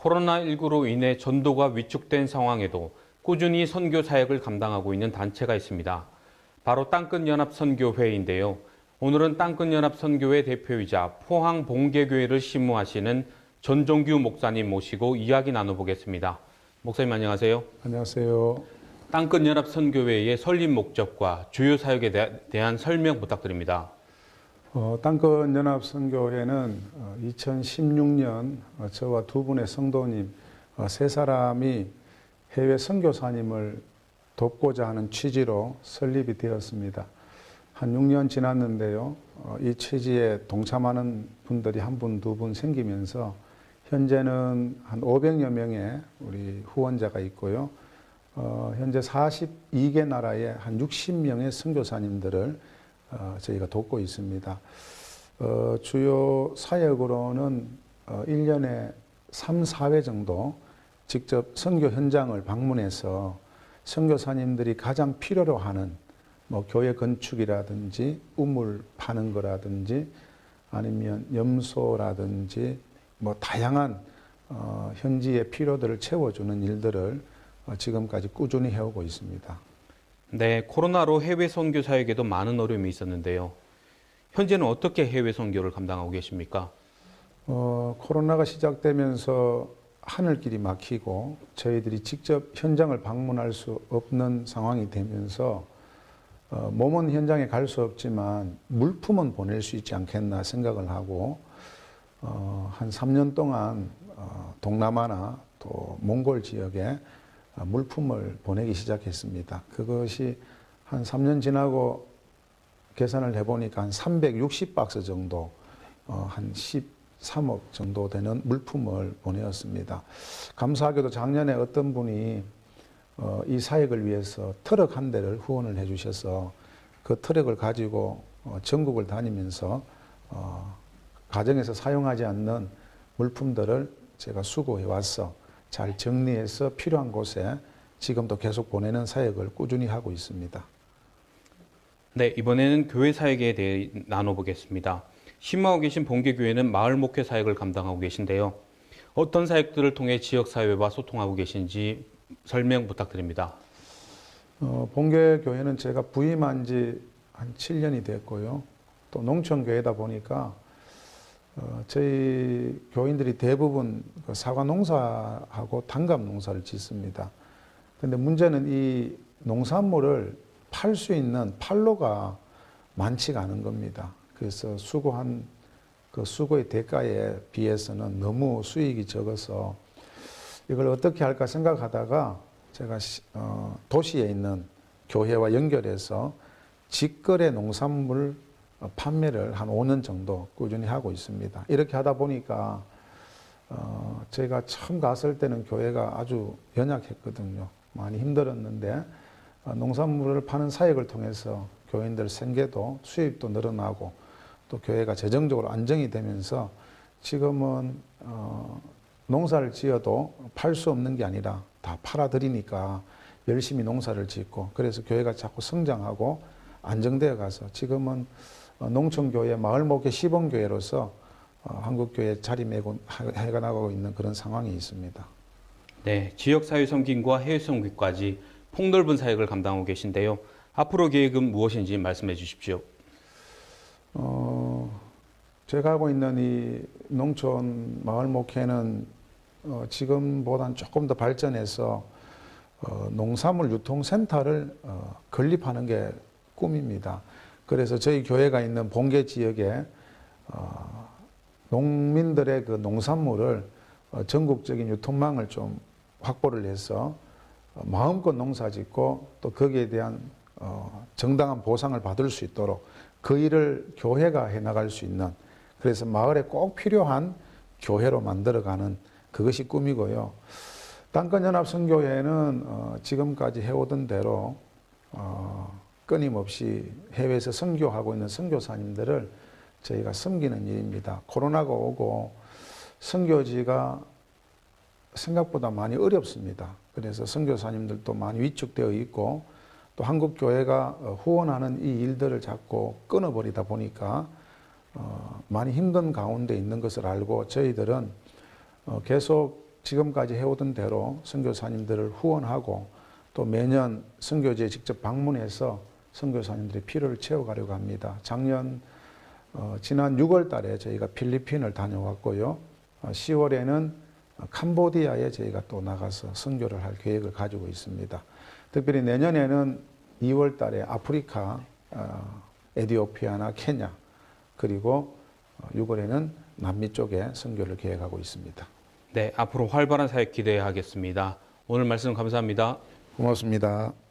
코로나19로 인해 전도가 위축된 상황에도 꾸준히 선교 사역을 감당하고 있는 단체가 있습니다. 바로 땅끝연합선교회인데요. 오늘은 땅끝연합선교회 대표이자 포항 봉계교회를 심무하시는 전종규 목사님 모시고 이야기 나눠보겠습니다. 목사님 안녕하세요. 안녕하세요. 땅끝연합선교회의 설립 목적과 주요 사역에 대- 대한 설명 부탁드립니다. 어, 땅끝 연합 선교회는 2016년 어, 저와 두 분의 성도님 어, 세 사람이 해외 선교사님을 돕고자 하는 취지로 설립이 되었습니다. 한 6년 지났는데요. 어, 이 취지에 동참하는 분들이 한 분, 두 분 생기면서 현재는 한 500여 명의 우리 후원자가 있고요. 어, 현재 42개 나라에 한 60명의 선교사님들을 어, 저희가 돕고 있습니다. 어, 주요 사역으로는 어, 1년에 3, 4회 정도 직접 선교 현장을 방문해서 선교사님들이 가장 필요로 하는 뭐 교회 건축이라든지 우물 파는 거라든지 아니면 염소라든지 뭐 다양한 어, 현지의 필요들을 채워주는 일들을 어, 지금까지 꾸준히 해오고 있습니다. 네, 코로나로 해외 선교 사역에도 많은 어려움이 있었는데요. 현재는 어떻게 해외 선교를 감당하고 계십니까? 어, 코로나가 시작되면서 하늘길이 막히고 저희들이 직접 현장을 방문할 수 없는 상황이 되면서 어, 몸은 현장에 갈 수 없지만 물품은 보낼 수 있지 않겠나 생각을 하고 어, 한 3년 동안 어, 동남아나 또 몽골 지역에 어, 물품을 보내기 시작했습니다. 그것이 한 3년 지나고 계산을 해보니까 한 360박스 정도, 어, 한 13억 정도 되는 물품을 보내었습니다. 감사하게도 작년에 어떤 분이 어, 이 사역을 위해서 트럭 한 대를 후원을 해주셔서 그 트럭을 가지고 어, 전국을 다니면서 어, 가정에서 사용하지 않는 물품들을 제가 수거해 와서 잘 정리해서 필요한 곳에 지금도 계속 보내는 사역을 꾸준히 하고 있습니다. 네, 이번에는 교회 사역에 대해 나눠보겠습니다. 심무하고 계신 봉계교회는 마을 목회 사역을 감당하고 계신데요. 어떤 사역들을 통해 지역 사회와 소통하고 계신지 설명 부탁드립니다. 어, 본교 교회는 제가 부임한 지 한 7년이 됐고요. 또 농촌 교회다 보니까 어, 저희 교인들이 대부분 그 사과 농사하고 단감 농사를 짓습니다. 근데 문제는 이 농산물을 팔 수 있는 판로가 많지가 않은 겁니다. 그래서 수고한 그 수고의 대가에 비해서는 너무 수익이 적어서 이걸 어떻게 할까 생각하다가 제가 시- 어, 도시에 있는 교회와 연결해서 직거래 농산물 어, 판매를 한 5년 정도 꾸준히 하고 있습니다. 이렇게 하다 보니까 어, 제가 처음 갔을 때는 교회가 아주 연약했거든요. 많이 힘들었는데 어, 농산물을 파는 사역을 통해서 교인들 생계도 수입도 늘어나고 또 교회가 재정적으로 안정이 되면서 지금은 어, 농사를 지어도 팔 수 없는 게 아니라 다 팔아드리니까 열심히 농사를 짓고 그래서 교회가 자꾸 성장하고 안정되어 가서 지금은 어, 농촌교회 마을목회 시범교회로서 어, 한국교회 자리매고 하- 해가 나가고 있는 그런 상황이 있습니다. 네, 지역 사회 섬김과 해외 섬김까지 폭넓은 사역을 감당하고 계신데요. 앞으로 계획은 무엇인지 말씀해 주십시오. 어, 제가 하고 있는 이 농촌 마을 목회는 어, 지금보다는 조금 더 발전해서 어, 농산물 유통센터를 어, 건립하는 게 꿈입니다. 그래서 저희 교회가 있는 본계 지역에 어, 농민들의 그 농산물을 어, 전국적인 유통망을 좀 확보를 해서 어, 마음껏 농사 짓고 또 거기에 대한 어, 정당한 보상을 받을 수 있도록 그 일을 교회가 해 나갈 수 있는 그래서 마을에 꼭 필요한 교회로 만들어가는 그것이 꿈이고요. 땅끝연합선교회는 어, 지금까지 해오던 대로 어, 끊임없이 해외에서 선교하고 있는 선교사님들을 저희가 섬기는 일입니다. 코로나가 오고 선교지가 생각보다 많이 어렵습니다. 그래서 선교사님들도 많이 위축되어 있고 또 한국 교회가 어, 후원하는 이 일들을 자꾸 끊어버리다 보니까 어, 많이 힘든 가운데 있는 것을 알고 저희들은 어, 계속 지금까지 해오던 대로 선교사님들을 후원하고 또 매년 선교지에 직접 방문해서 선교사님들의 필요를 채워가려고 합니다. 작년 어, 지난 6월 달에 저희가 필리핀을 다녀왔고요. 어, 10월에는 캄보디아에 저희가 또 나가서 선교를 할 계획을 가지고 있습니다. 특별히 내년에는 2월 달에 아프리카, 어, 에디오피아나 케냐, 그리고 6월에는 남미 쪽에 선교를 계획하고 있습니다. 네, 앞으로 활발한 사역 기대하겠습니다. 오늘 말씀 감사합니다. 고맙습니다.